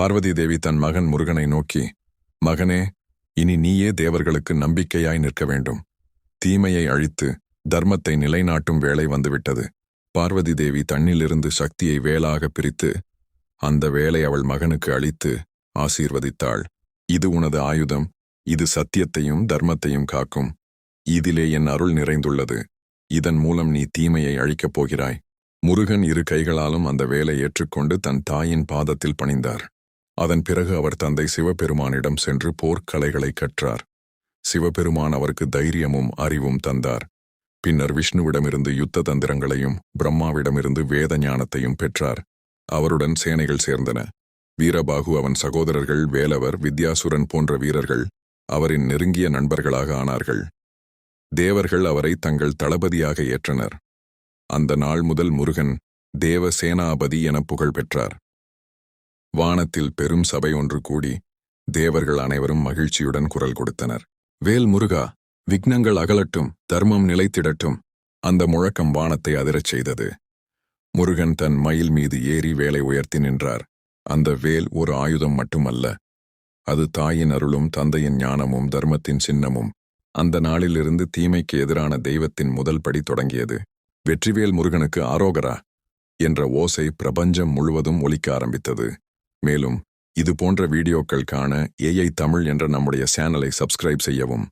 பார்வதி தேவி தன் மகன் முருகனை நோக்கி மகனே இனி நீயே தேவர்களுக்கு நம்பிக்கையாய் நிற்க வேண்டும். தீமையை அழித்து தர்மத்தை நிலைநாட்டும் வேலை வந்துவிட்டது. பார்வதி தேவி தன்னிலிருந்து சக்தியை வேலாக பிரித்து அந்த வேலை அவள் மகனுக்கு அளித்து ஆசீர்வதித்தாள். இது உனது ஆயுதம். இது சத்தியத்தையும் தர்மத்தையும் காக்கும். இதிலே என் அருள் நிறைந்துள்ளது. இதன் மூலம் நீ தீமையை அழிக்கப் போகிறாய். முருகன் இரு கைகளாலும் அந்த வேலை ஏற்றுக்கொண்டு தன் தாயின் பாதத்தில் பணிந்தார். அதன் பிறகு அவர் தந்தை சிவபெருமானிடம் சென்று போர்க்கலைகளை கற்றார். சிவபெருமான் அவருக்கு தைரியமும் அறிவும் தந்தார். பின்னர் விஷ்ணுவிடமிருந்து யுத்த தந்திரங்களையும் பிரம்மாவிடமிருந்து வேத ஞானத்தையும் பெற்றார். அவருடன் சேனைகள் சேர்ந்தன. வீரபாகு அவன் சகோதரர்கள் வேலவர் வித்யாசுரன் போன்ற வீரர்கள் அவரின் நெருங்கிய நண்பர்களாக ஆனார்கள். தேவர்கள் அவரை தங்கள் தளபதியாக ஏற்றனர். அந்த நாள் முதல் முருகன் தேவ சேனாபதி என புகழ் பெற்றார் வானத்தில் பெரும் சபை ஒன்று கூடி தேவர்கள் அனைவரும் மகிழ்ச்சியுடன் குரல் கொடுத்தனர். வேல் முருகா விக்னங்கள் அகலட்டும் தர்மம் நிலைத்திடட்டும் அந்த முழக்கம் வானத்தை அதிரச் செய்தது. முருகன் தன் மயில் மீது ஏறி வேலை உயர்த்தி நின்றார். அந்த வேல் ஒரு ஆயுதம் மட்டுமல்ல அது தாயின் அருளும் தந்தையின் ஞானமும் தர்மத்தின் சின்னமும். அந்த நாளிலிருந்து தீமைக்கு எதிரான தெய்வத்தின் முதல் படி தொடங்கியது. வெற்றிவேல் முருகனுக்கு ஆரோகரா என்ற ஓசை பிரபஞ்சம் முழுவதும் ஒலிக்க ஆரம்பித்தது. மேலும் இது போன்ற வீடியோக்கள் காண ஏஐ தமிழ் என்ற நம்முடைய சேனலை சப்ஸ்கிரைப் செய்யவும்.